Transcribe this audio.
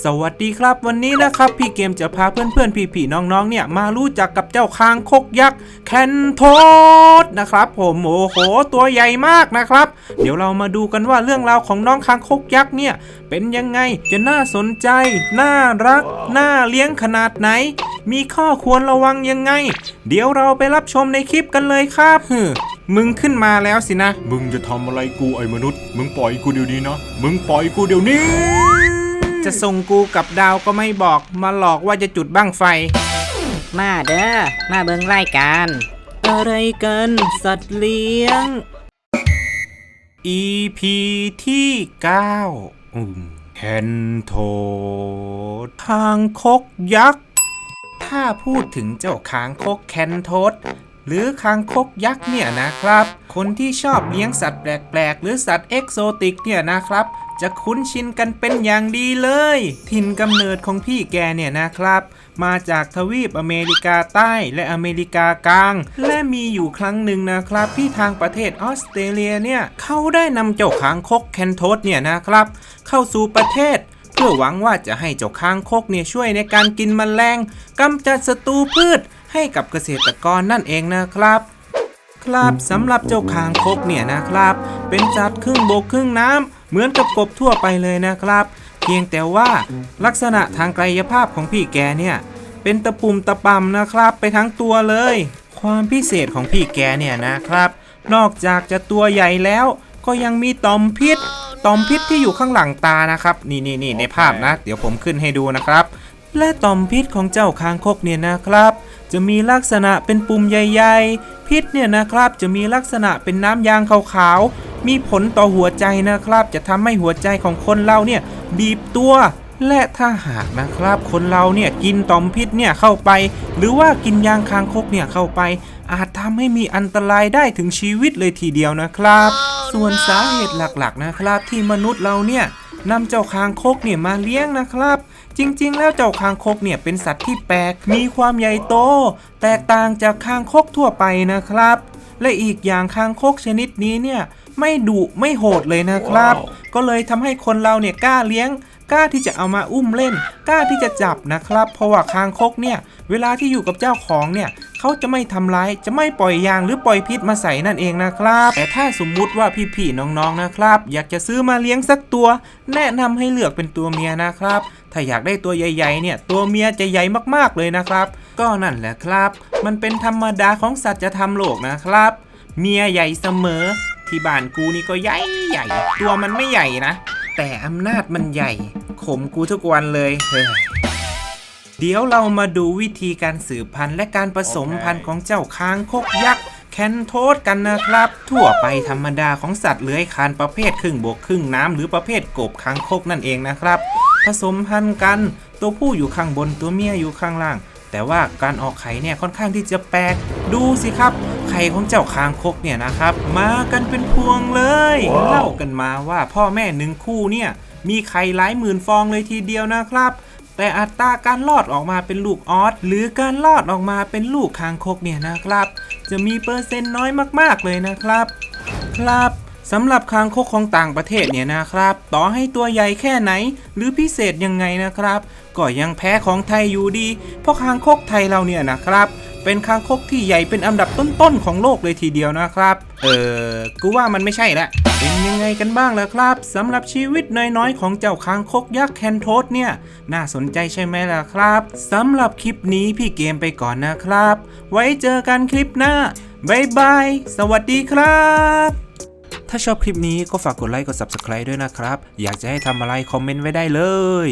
สวัสดีครับวันนี้นะครับ พี่เกมจะพาเพื่อนๆ พี่ๆน้องๆเนี่ย มารู้จักกับเจ้าคางคกยักษ์แคนโทสนะครับ ผมโอ้โหตัวใหญ่มากนะครับ เดี๋ยวเรามาดูกันว่าเรื่องราวของน้องคางคกยักษ์เนี่ย เป็นยังไงจะน่าสนใจ น่ารัก น่าเลี้ยงขนาดไหน มีข้อควรระวังยังไง เดี๋ยวเราไปรับชมในคลิปกันเลยครับฮึมึงขึ้นมาแล้วสินะ มึงจะทำอะไรกูไอ้มนุษย์ มึงปล่อยกูเดี๋ยวนี้นะมึงปล่อยกูเดี๋ยวนี้ จะส่งกูกับดาวก็ไม่บอก มาหลอกว่าจะจุดบ้างไฟ มาเด้อ มาเบิ่งรายการอะไรกัน สัตว์เลี้ยง EP ที่ 9อืมแคนโทดคางคกยักษ์ ถ้าพูดถึงเจ้าคางคกแคนโทดหรือคางคกยักษ์เนี่ยนะครับ คนที่ชอบเลี้ยงสัตว์แปลกๆ หรือสัตว์เอกโซติกเนี่ยนะครับ จะคุ้นชินกันเป็นอย่างดีเลย ถิ่นกำเนิดของพี่แกเนี่ยนะครับ มาจากทวีปอเมริกาใต้และอเมริกากลาง และมีอยู่ครั้งหนึ่งนะครับ ที่ทางประเทศออสเตรเลียเนี่ยเขาได้นำเจ้าคางคกแคนโทสเนี่ยนะครับ เข้าสู่ประเทศเพื่อหวังว่าจะให้เจ้าคางคกเนี่ยช่วยในการกินแมลงกำจัดศัตรูพืชให้กับเกษตรกรนั่นเองนะครับ ครับสำหรับเจ้าคางคกเนี่ยนะครับ เป็นสัตว์ครึ่งบกครึ่งน้ำ เหมือนกับกบทั่วไปเลยนะครับ เพียงแต่ว่าลักษณะทางกายภาพของพี่แกเนี่ยเป็นตะปุ่มตะปำนะครับ ไปทั้งตัวเลย ความพิเศษของพี่แกเนี่ยนะครับ นอกจากจะตัวใหญ่แล้ว ก็ยังมีตอมพิษตอมพิษที่อยู่ข้างหลังตานะครับ นี่นี่นี่ในภาพนะ เดี๋ยวผมขึ้นให้ดูนะครับ และตอมพิษของเจ้าคางคกเนี่ยนะครับ จะมีลักษณะเป็นปุ่มใหญ่ ๆ พิษเนี่ยนะครับ จะมีลักษณะเป็นน้ำยางขาวๆ มีผลต่อหัวใจนะครับ จะทำให้หัวใจของคนเราเนี่ยบีบตัวและถ้าหากนะครับ คนเราเนี่ยกินต่อมพิษเนี่ยเข้าไป หรือว่ากินยางคางคกเนี่ยเข้าไป อาจทำให้มีอันตรายได้ถึงชีวิตเลยทีเดียวนะครับ ส่วนสาเหตุหลักๆนะครับ ที่มนุษย์เราเนี่ยนำเจ้าคางคกเนี่ยมาเลี้ยงนะครับ จริงๆ แล้วเจ้าคางคกเนี่ยเป็นสัตว์ที่แปลกมีความใหญ่โต แตกต่างจากคางคกทั่วไปนะครับ และอีกอย่างคางคกชนิดนี้เนี่ยไม่ดุไม่โหดเลยนะครับ ก็เลยทำให้คนเราเนี่ยกล้าเลี้ยงกล้าที่จะเอามาอุ้มเล่น กล้าที่จะจับนะครับ เพราะว่าคางคกเนี่ย เวลาที่อยู่กับเจ้าของเนี่ยเขาจะไม่ทำร้าย จะไม่ปล่อยยางหรือปล่อยพิษมาใส่นั่นเองนะครับ แต่ถ้าสมมุติว่าพี่ๆน้องๆนะครับ อยากจะซื้อมาเลี้ยงสักตัว แนะนำให้เลือกเป็นตัวเมียนะครับ ถ้าอยากได้ตัวใหญ่ๆเนี่ย ตัวเมียจะใหญ่มากๆเลยนะครับ ก็นั่นแหละครับ มันเป็นธรรมดาของสัตว์จะทำโลกนะครับ เมียใหญ่เสมอ ที่บ้านกูนี่ก็ใหญ่ใหญ่ ตัวมันไม่ใหญ่นะ แต่อำนาจมันใหญ่ ข่มกูทุกวันเลยเฮ้ยเดี๋ยวเรามาดูวิธีการสืบพันธุ์และการผสมพันธุ์ของเจ้าค้างคกยักษ์แคนโทสกันนะครับ ทั่วไปธรรมดาของสัตว์เลื้อยคลานประเภทครึ่งบกครึ่งน้ำหรือประเภทกบค้างคกนั่นเองนะครับ ผสมพันธุ์กัน ตัวผู้อยู่ข้างบนตัวเมียอยู่ข้างล่าง แต่ว่าการออกไข่เนี่ยค่อนข้างที่จะแปลก ดูสิครับ ไข่ของเจ้าคางคกเนี่ยนะครับ มากันเป็นพวงเลยเล่ากันมาว่าพ่อแม่หนึ่งคู่เนี่ยมีไข่หลายหมื่นฟองเลยทีเดียวนะครับแต่อัตราการลอดออกมาเป็นลูกออสหรือการลอดออกมาเป็นลูกคางคกเนี่ยนะครับ จะมีเปอร์เซ็นต์น้อยมากๆเลยนะครับ ครับ สำหรับคางคกของต่างประเทศเนี่ยนะครับ ต่อให้ตัวใหญ่แค่ไหน หรือพิเศษยังไงนะครับ ก็ยังแพ้ของไทยอยู่ดี เพราะคางคกไทยเราเนี่ยนะครับ เป็นคางคกที่ใหญ่เป็นอันดับต้นๆของโลกเลยทีเดียวนะครับ เออกูว่ามันไม่ใช่ละเป็นยังไงกันบ้างล่ะครับสำหรับชีวิตน้อยๆ ของเจ้าคางคกยักษ์แคนโทสเนี่ย น่าสนใจใช่ไหมล่ะครับสำหรับคลิปนี้พี่เกมไปก่อนนะครับ ไว้เจอกันคลิปหน้าบ๊ายบายสวัสดีครับ ถ้าชอบคลิปนี้ก็ฝากกดไลค์กด Subscribe ด้วยนะครับ อยากจะให้ทำอะไรคอมเมนต์ไว้ได้เลย